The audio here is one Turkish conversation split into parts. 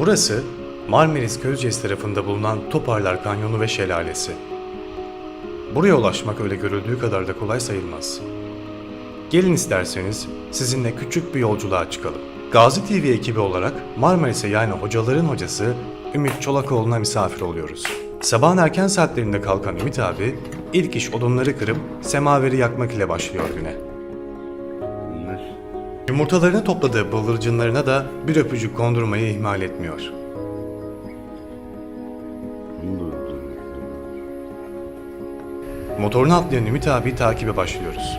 Burası Marmaris Köyceğiz tarafında bulunan Toparlar Kanyonu ve Şelalesi. Buraya ulaşmak öyle görüldüğü kadar da kolay sayılmaz. Gelin isterseniz sizinle küçük bir yolculuğa çıkalım. Gazi TV ekibi olarak Marmaris'e yani hocaların hocası Ümit Çolakoğlu'na misafir oluyoruz. Sabahın erken saatlerinde kalkan Ümit abi ilk iş odunları kırıp semaveri yakmak ile başlıyor güne. Yumurtalarını topladığı bıldırcınlarına da bir öpücük kondurmayı ihmal etmiyor. Motorunu atlayan Ümit abi takibe başlıyoruz.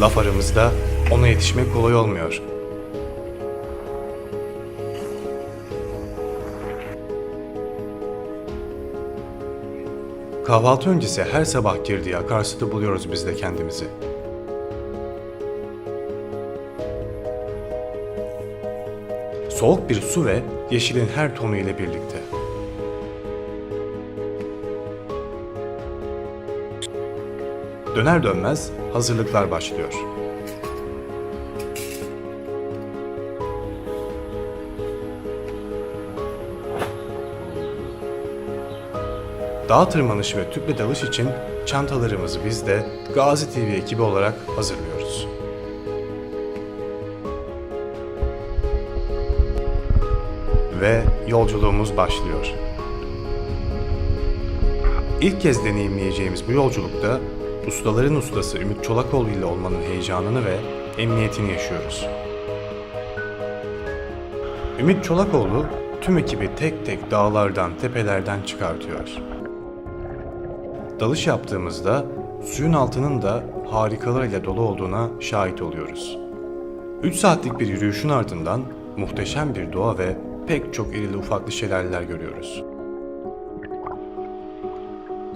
Laf aramızda ona yetişmek kolay olmuyor. Kahvaltı öncesi her sabah girdiği akarsuda buluyoruz biz de kendimizi. Soğuk bir su ve yeşilin her tonu ile birlikte. Döner dönmez hazırlıklar başlıyor. Dağ tırmanışı ve tüple dalış için çantalarımızı biz de Gazi TV ekibi olarak hazırlıyoruz. Ve yolculuğumuz başlıyor. İlk kez deneyimleyeceğimiz bu yolculukta ustaların ustası Ümit Çolakoğlu ile olmanın heyecanını ve emniyetini yaşıyoruz. Ümit Çolakoğlu tüm ekibi tek tek dağlardan, tepelerden çıkartıyor. Dalış yaptığımızda suyun altının da harikalarıyla dolu olduğuna şahit oluyoruz. 3 saatlik bir yürüyüşün ardından muhteşem bir doğa ve pek çok irili ufaklı şelaleler görüyoruz.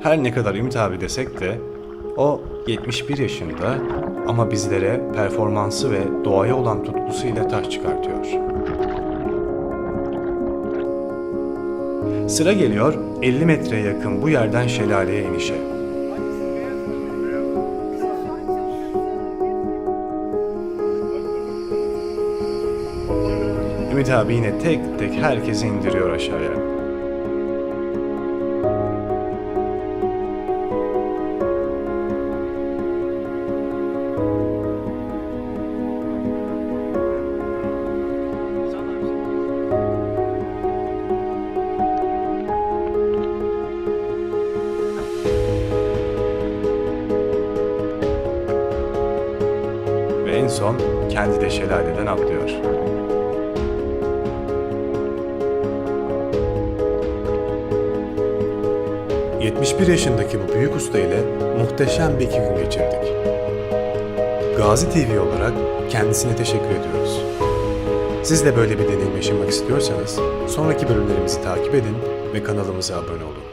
Her ne kadar Ümit abi desek de o 71 yaşında ama bizlere performansı ve doğaya olan tutkusuyla taş çıkartıyor. Sıra geliyor 50 metreye yakın bu yerden şelaleye inişe. Ümit abi tek tek herkesi indiriyor aşağıya. En son kendi de şelaleden atlıyor. ...71 yaşındaki bu büyük usta ile muhteşem bir iki gün geçirdik. Gazi TV olarak kendisine teşekkür ediyoruz. Siz de böyle bir deneyim yaşamak istiyorsanız... ...sonraki bölümlerimizi takip edin ve kanalımıza abone olun.